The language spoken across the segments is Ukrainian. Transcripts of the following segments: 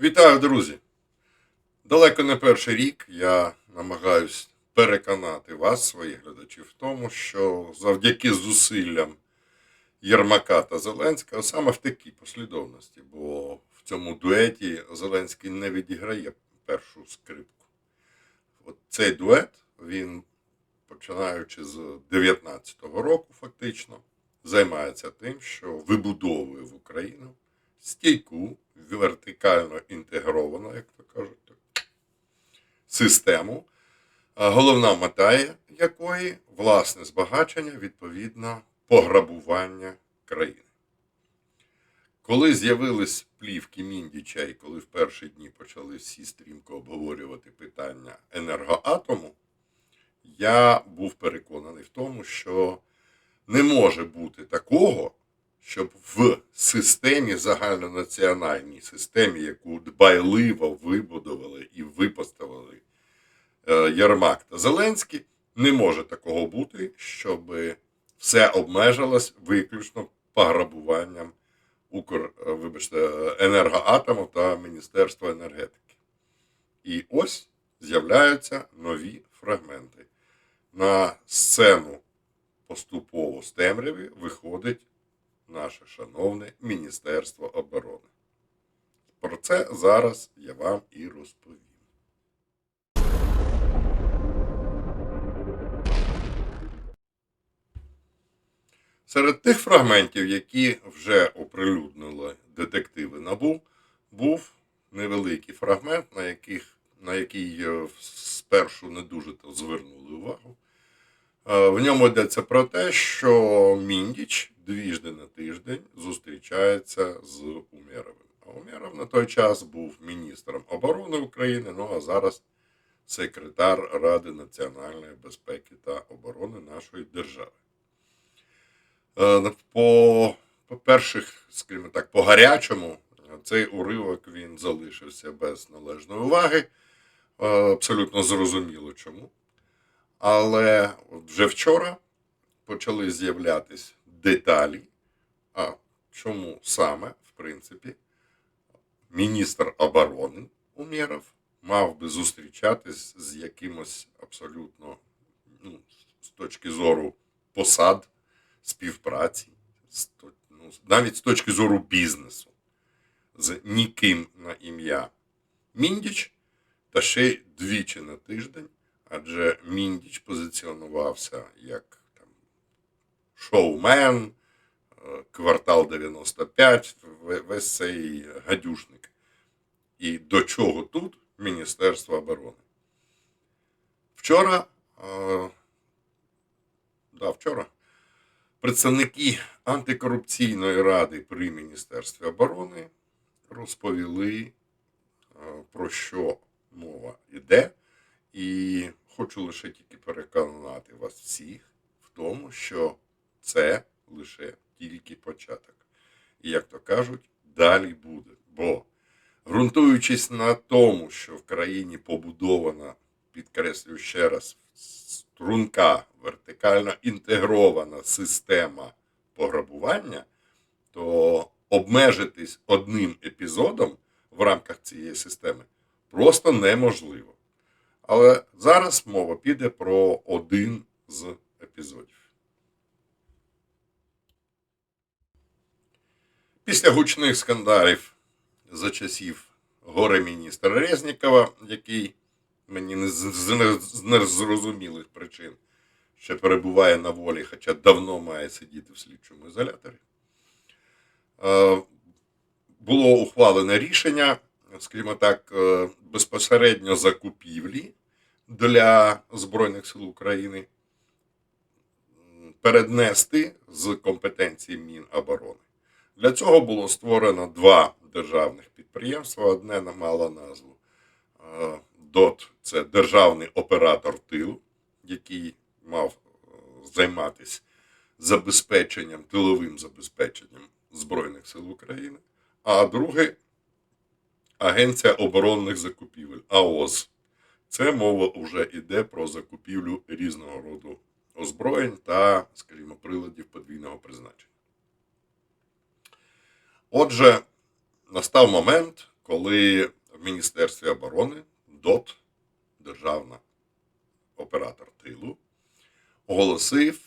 Вітаю, друзі! Далеко не перший рік я намагаюсь переконати вас, своїх глядачів, в тому, що завдяки зусиллям Єрмака та Зеленського саме в такій послідовності, бо в цьому дуеті Зеленський не відіграє першу скрипку. От цей дует, він, починаючи з 19-го року, фактично, займається тим, що вибудовує в Україну стійку, вертикально інтегровану, як то кажуть, систему, головна мета якої власне збагачення, відповідно, пограбування країни. Коли з'явились плівки Міндіча, і коли в перші дні почали всі стрімко обговорювати питання енергоатому, я був переконаний в тому, що не може бути такого, щоб в системі загальнонаціональній системі, яку дбайливо вибудували і випоставили е, Єрмак та Зеленський, не може такого бути, щоб все обмежилось виключно пограбуванням Укр, е, вибачте, е, енергоатому та Міністерства енергетики. І ось з'являються нові фрагменти. На сцену поступово з темряві виходить наше шановне Міністерство оборони. Про це зараз я вам і розповім. Серед тих фрагментів, які вже оприлюднили детективи НАБУ, був невеликий фрагмент, на, яких, на який спершу не дуже звернули увагу. Е, В ньому йдеться про те, що Міндіч двічі на тиждень зустрічається з Умєровим. А Умєров на той час був міністром оборони України, ну а зараз секретар Ради національної безпеки та оборони нашої держави. Е, По, по перших, скажімо так, по гарячому, цей уривок він залишився без належної уваги. Е, Абсолютно зрозуміло чому. Але вже вчора почали з'являтись деталі. А чому саме, в принципі, міністр оборони Умєров мав би зустрічатись з якимось абсолютно, ну, з точки зору посад, співпраці, ну, навіть з точки зору бізнесу, з ніким на ім'я Міндіч, та ще двічі на тиждень, адже Міндіч позиціонувався як шоумен, е, квартал 95, весь цей гадюшник. І до чого тут Міністерство оборони? Вчора, е, да, вчора представники антикорупційної ради при Міністерстві оборони розповіли, е, про що мова йде, і хочу лише тільки переконати вас всіх в тому, що це лише тільки початок. І як то кажуть, далі буде. Бо ґрунтуючись на тому, що в країні побудована, підкреслюю ще раз, струнка, вертикально інтегрована система пограбування, то обмежитись одним епізодом в рамках цієї системи просто неможливо. Але зараз мова піде про один з Після гучних скандалів за часів горе-міністра Резнікова, який мені з, з, не- з незрозумілих причин ще перебуває на волі, хоча давно має сидіти в слідчому ізоляторі, е, було ухвалене рішення, скажімо так, е, безпосередньо закупівлі для Збройних сил України переднести з компетенції Міноборони. Для цього було створено два державних підприємства. Одне мало назву е, ДОТ це державний оператор тилу, який мав е, займатися забезпеченням, тиловим забезпеченням Збройних сил України. А друге Агенція оборонних закупівель АОЗ. Це мова вже йде про закупівлю різного роду озброєнь та, скажімо, приладів подвійного призначення. Отже, настав момент, коли в Міністерстві оборони ДОТ, державна оператор тилу, оголосив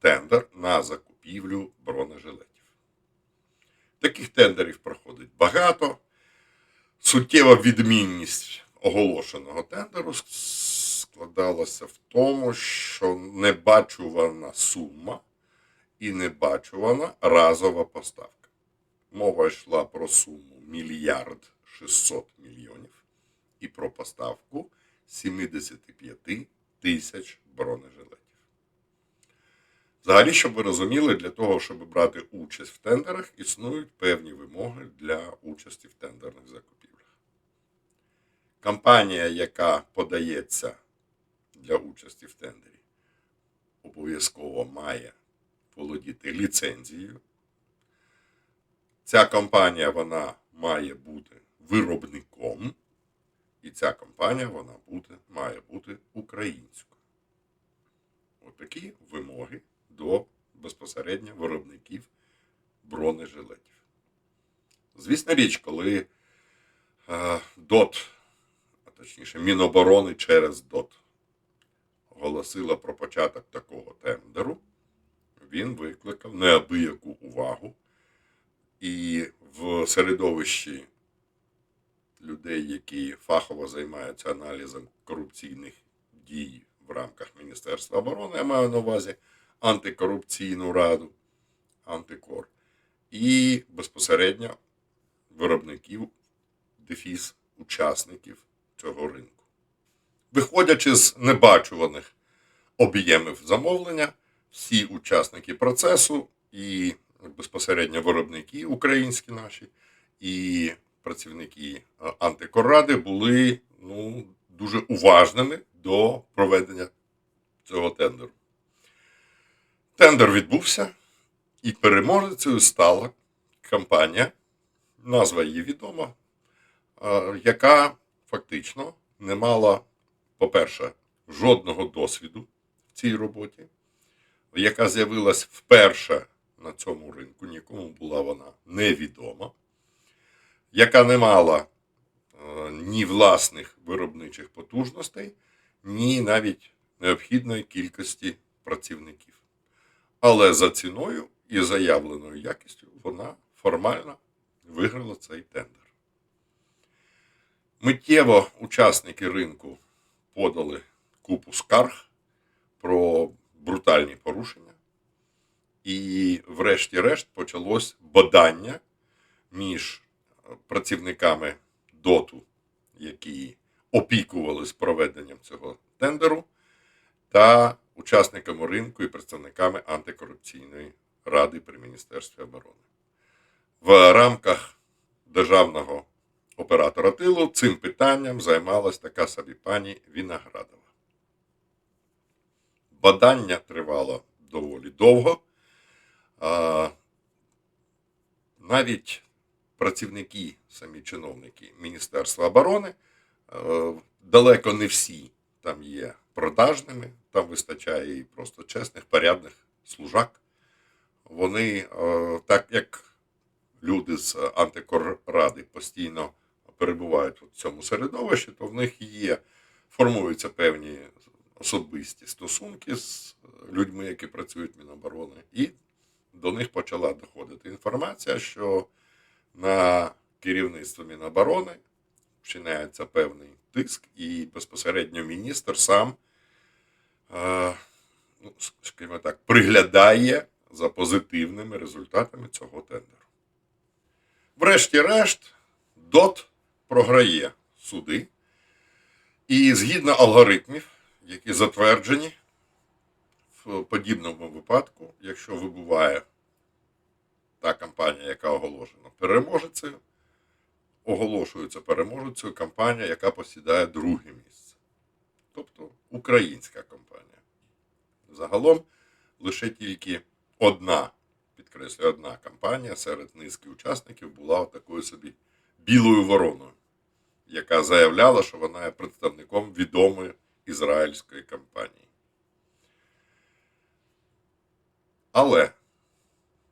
тендер на закупівлю бронежилетів. Таких тендерів проходить багато. Суттєва відмінність оголошеного тендеру складалася в тому, що небачувана сума і небачувана разова поставка. Мова йшла про суму мільярд 600 мільйонів і про поставку 75 тисяч бронежилетів. Взагалі, щоб ви розуміли, для того, щоб брати участь в тендерах, існують певні вимоги для участі в тендерних закупівлях. Компанія, яка подається для участі в тендері, обов'язково має володіти ліцензією. Ця компанія вона має бути виробником, і ця компанія вона буде, має бути українською. Отакі вимоги до безпосередньо виробників бронежилетів. Звісна річ, коли е, ДОТ, а точніше Міноборони через ДОТ оголосила про початок такого тендеру, він викликав неабияку увагу. І в середовищі людей, які фахово займаються аналізом корупційних дій в рамках Міністерства оборони, я маю на увазі антикорупційну раду, антикор, і безпосередньо виробників, дефіс, учасників цього ринку. Виходячи з небачуваних об'ємів замовлення, всі учасники процесу і безпосередньо виробники українські наші і працівники е, антикорради були ну, дуже уважними до проведення цього тендеру. Тендер відбувся, і переможецею стала компанія, назва її відома, е, яка фактично не мала, по-перше, жодного досвіду в цій роботі, яка з'явилась вперше на цьому ринку, нікому була вона невідома, яка не мала е, ні власних виробничих потужностей, ні навіть необхідної кількості працівників. Але за ціною і заявленою якістю вона формально виграла цей тендер. Миттєво учасники ринку подали купу скарг про брутальні порушення. І, врешті-решт, почалось бадання між працівниками ДОТу, які опікувались проведенням цього тендеру, та учасниками ринку і представниками антикорупційної ради при Міністерстві оборони. В рамках державного оператора тилу цим питанням займалась така собі пані Віноградова. Бадання тривало доволі довго. Навіть працівники, самі чиновники Міністерства оборони, е, далеко не всі там є продажними, там вистачає і просто чесних, порядних служак. Вони, е, так як люди з антикорради постійно перебувають в цьому середовищі, то в них є, формуються певні особисті стосунки з людьми, які працюють в Міноборони, і до них почала доходити інформація, що на керівництво Міноборони вчиняється певний тиск, і безпосередньо міністр сам, е, ну, скажімо так, приглядає за позитивними результатами цього тендеру. Врешті-решт, ДОТ програє суди, і згідно алгоритмів, які затверджені в подібному випадку, якщо вибуває та компанія, яка оголошена переможецею, оголошується переможецею компанія, яка посідає друге місце. Тобто українська компанія. Загалом лише тільки одна, підкреслюю, одна компанія серед низки учасників була такою собі білою вороною, яка заявляла, що вона є представником відомої ізраїльської компанії. Але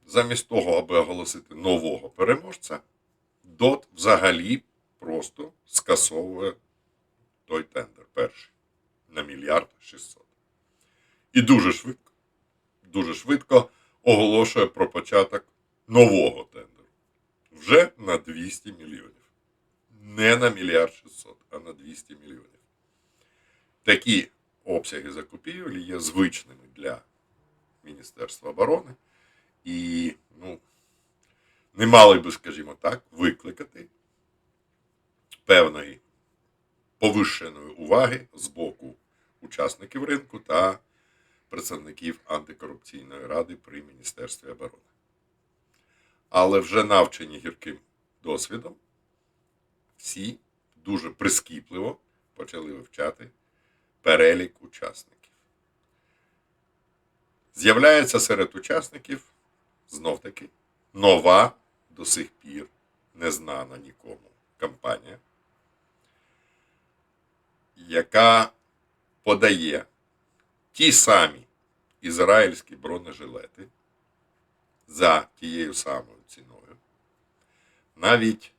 замість того, аби оголосити нового переможця, ДОТ взагалі просто скасовує той тендер перший на мільярд 600. І дуже швидко, дуже швидко оголошує про початок нового тендеру. Вже на 200 мільйонів. Не на мільярд 600, а на 200 мільйонів. Такі обсяги закупівель є звичними Міністерства оборони. І ну, не мали би, скажімо так, викликати певної повищеної уваги з боку учасників ринку та представників антикорупційної ради при Міністерстві оборони. Але вже навчені гірким досвідом, всі дуже прискіпливо почали вивчати перелік учасників. З'являється серед учасників знов таки нова до сих пір незнана нікому компанія, яка подає ті самі ізраїльські бронежилети за тією самою ціною, навіть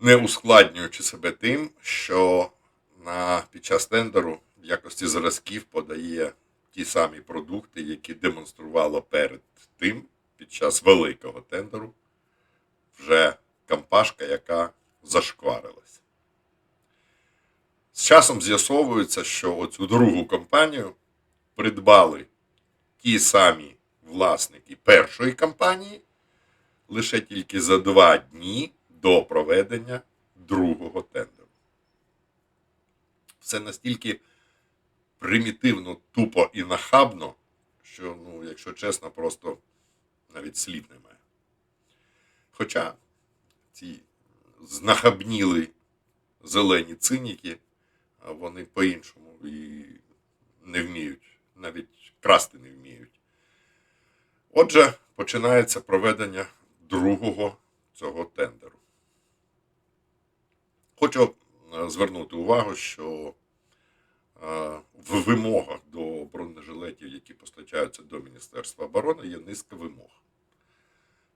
не ускладнюючи себе тим, що на, під час тендеру в якості зразків подає ті самі продукти, які демонструвала перед тим, під час великого тендеру, вже компашка, яка зашкварилась. З часом з'ясовується, що оцю другу компанію придбали ті самі власники першої компанії лише тільки за два дні до проведення другого тендеру. Все настільки примітивно, тупо і нахабно, що, ну, якщо чесно, просто навіть слів немає. Хоча ці знахабніли зелені циніки, вони по-іншому і не вміють, навіть красти не вміють. Отже, починається проведення другого цього тендеру. Хочу е, звернути увагу, що е, в вимогах до бронежилетів, які постачаються до Міністерства оборони, є низка вимог.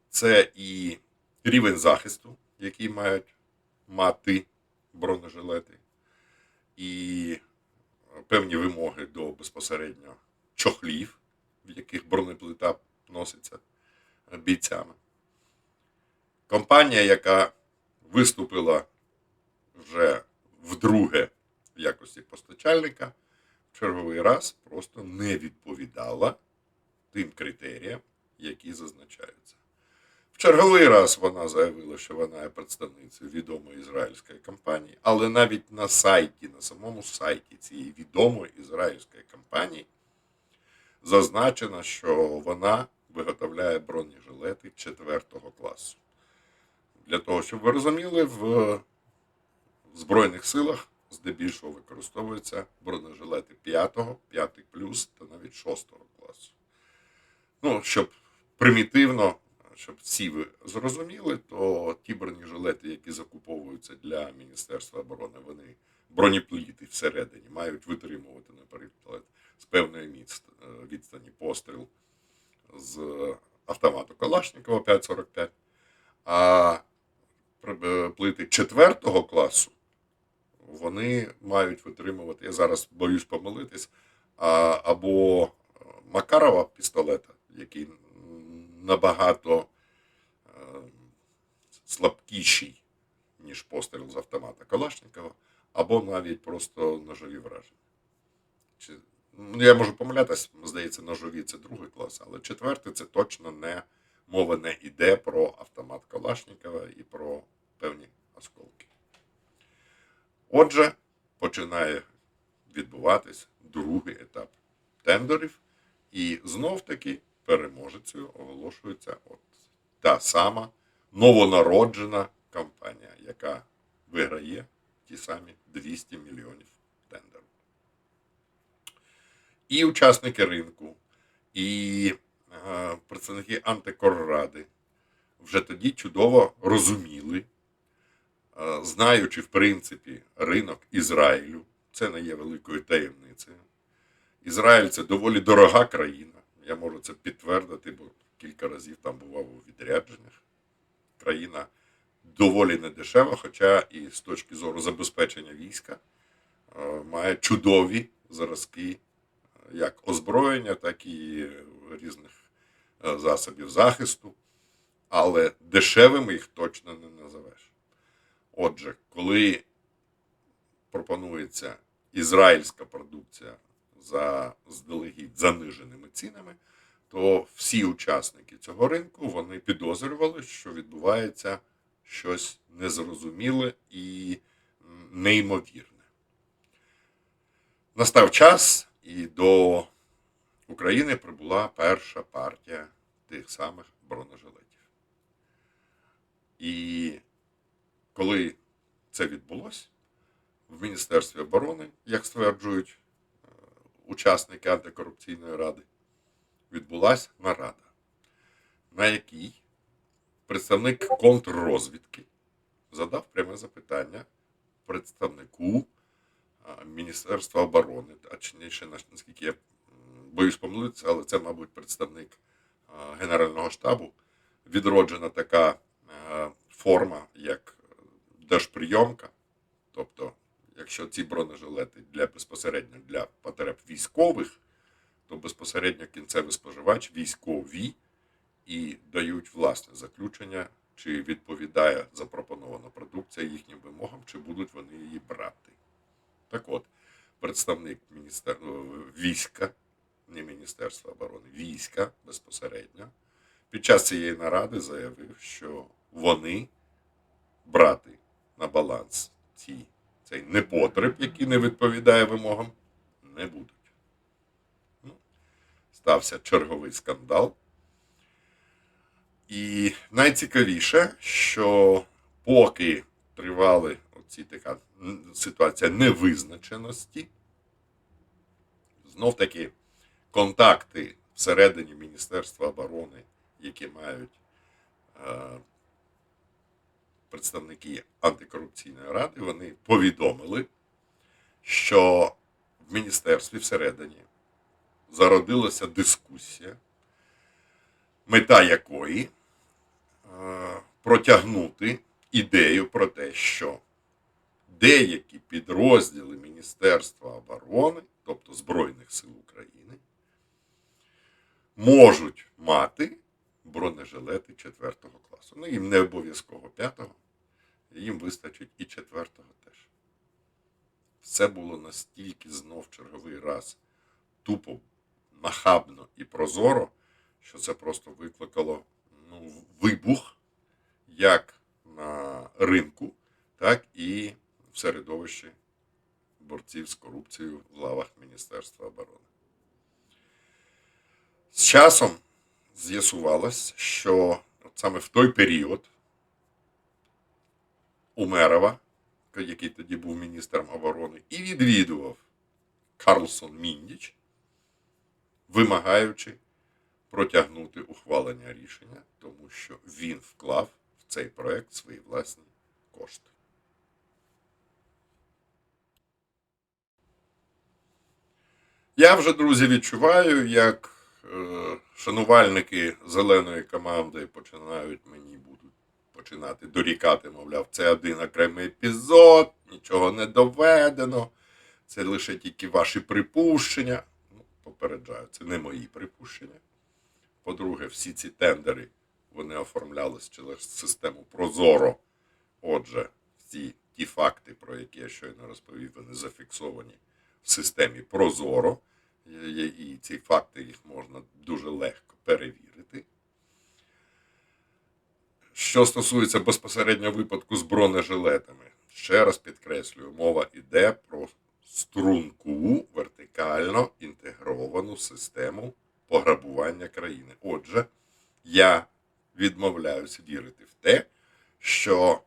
Це і рівень захисту, який мають мати бронежилети, і певні вимоги до безпосередньо чохлів, в яких бронеплита носиться бійцями. Компанія, яка виступила вже вдруге в якості постачальника, черговий раз просто не відповідала тим критеріям, які зазначаються. В черговий раз вона заявила, що вона є представницею відомої ізраїльської компанії, але навіть на сайті, на самому сайті цієї відомої ізраїльської компанії зазначено, що вона виготовляє бронежилети 4 класу. Для того, щоб ви розуміли, в Збройних силах здебільшого використовуються бронежилети 5, 5 плюс та навіть 6 класу. Ну, щоб примітивно, щоб всі ви зрозуміли, то ті бронежилети, які закуповуються для Міністерства оборони, вони бронепліти всередині мають витримувати, наприклад, з певної е, відстані постріл з автомату Калашникова 5,45, а плити 4 класу вони мають витримувати, я зараз боюсь помилитись, а, або Макарова пістолета, який набагато е, слабкіший, ніж постріл з автомата Калашникова, або навіть просто ножові враження. Чи, ну, я можу помилятись, здається, ножові це другий клас, але четвертий це точно не мова не йде про автомат Калашникова і про певні осколки. Отже, починає відбуватись другий етап тендерів, і знов-таки переможецею оголошується от та сама новонароджена компанія, яка виграє ті самі 200 мільйонів тендеру. І учасники ринку, і е, представники антикорради вже тоді чудово розуміли, знаючи, в принципі, ринок Ізраїлю, це не є великою таємницею. Ізраїль це доволі дорога країна. Я можу це підтвердити, бо кілька разів там бував у відрядженнях. Країна доволі недешева, хоча і з точки зору забезпечення війська е, має чудові зразки е, як озброєння, так і різних е, засобів захисту. Але дешевими їх точно не назовеш. Отже, коли пропонується ізраїльська продукція за здалегідь заниженими цінами, то всі учасники цього ринку вони підозрювали, що відбувається щось незрозуміле і неймовірне. Настав час, і до України прибула перша партія тих самих бронежилетів. І коли це відбулося, в Міністерстві оборони, як стверджують е, учасники антикорупційної ради, відбулася нарада, на якій представник контррозвідки задав пряме запитання представнику Міністерства оборони, точніше, наскільки я боюсь помилитися, але це, мабуть, представник Генерального штабу. Відроджена така е, форма, як держприйомка. Тобто, якщо ці бронежилети для безпосередньо для потреб військових, то безпосередньо кінцевий споживач військові і дають власне заключення, чи відповідає запропонована продукція їхнім вимогам, чи будуть вони її брати. Так от, представник міністер... е, війська, не Міністерства оборони, війська безпосередньо, під час цієї наради заявив, що вони брати на баланс ці, цей непотреб, який не відповідає вимогам, не будуть. Ну, стався черговий скандал. І найцікавіше, що поки тривали оці така ситуація невизначеності, знов таки контакти всередині Міністерства оборони, які мають е, представники антикорупційної ради, вони повідомили, що в міністерстві всередині зародилася дискусія, мета якої е, протягнути ідею про те, що деякі підрозділи Міністерства оборони, тобто Збройних сил України, можуть мати бронежилети 4 класу. Ну, їм не обов'язково 5, їм вистачить і 4 теж. Все було настільки знов черговий раз тупо, нахабно і прозоро, що це просто викликало ну, вибух як на ринку, так і в середовищі борців з корупцією в лавах Міністерства оборони. З часом з'ясувалось, що от саме в той період Умерова, який тоді був міністром оборони, і відвідував Карлсон Міндіч, вимагаючи протягнути ухвалення рішення, тому що він вклав в цей проект свої власні кошти. Я вже, друзі, відчуваю, як е, шанувальники зеленої команди починають мені будуть починати дорікати, мовляв, це один окремий епізод, нічого не доведено, це лише тільки ваші припущення. Ну, попереджаю, це не мої припущення. По-друге, всі ці тендери вони оформлялись через систему Прозоро. Отже, всі ті факти, про які я щойно розповів, вони зафіксовані в системі Прозоро. І- ці факти їх можна дуже легко перевірити. Що стосується безпосередньо випадку з бронежилетами, ще раз підкреслюю, мова йде про струнку вертикально інтегровану систему пограбування країни. Отже, я відмовляюсь вірити в те, що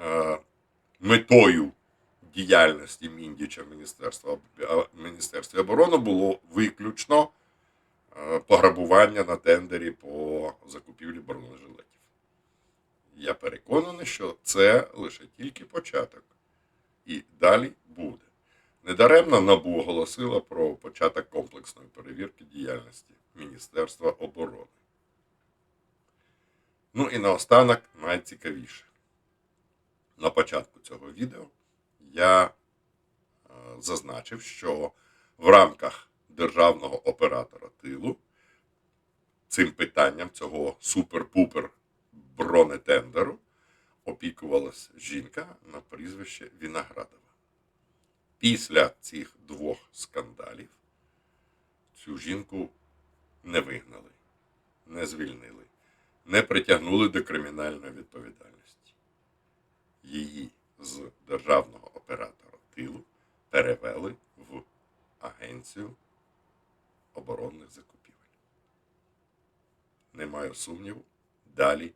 е, метою діяльності Міндіча Міністерства Міністерстві оборони було виключно е, пограбування на тендері по закупівлі бронежилетів. Я переконаний, що це лише тільки початок. І далі буде. Недаремно НАБУ оголосила про початок комплексної перевірки діяльності Міністерства оборони. Ну і наостанок найцікавіше. на початку цього відео я е, зазначив, що в рамках державного оператора тилу цим питанням цього супер-пупер бронетендеру опікувалась жінка на прізвище Віноградова. Після цих двох скандалів цю жінку не вигнали, не звільнили, не притягнули до кримінальної відповідальності. Її з державного оператора тилу перевели в Агенцію оборонних закупівель. Не маю сумніву, далі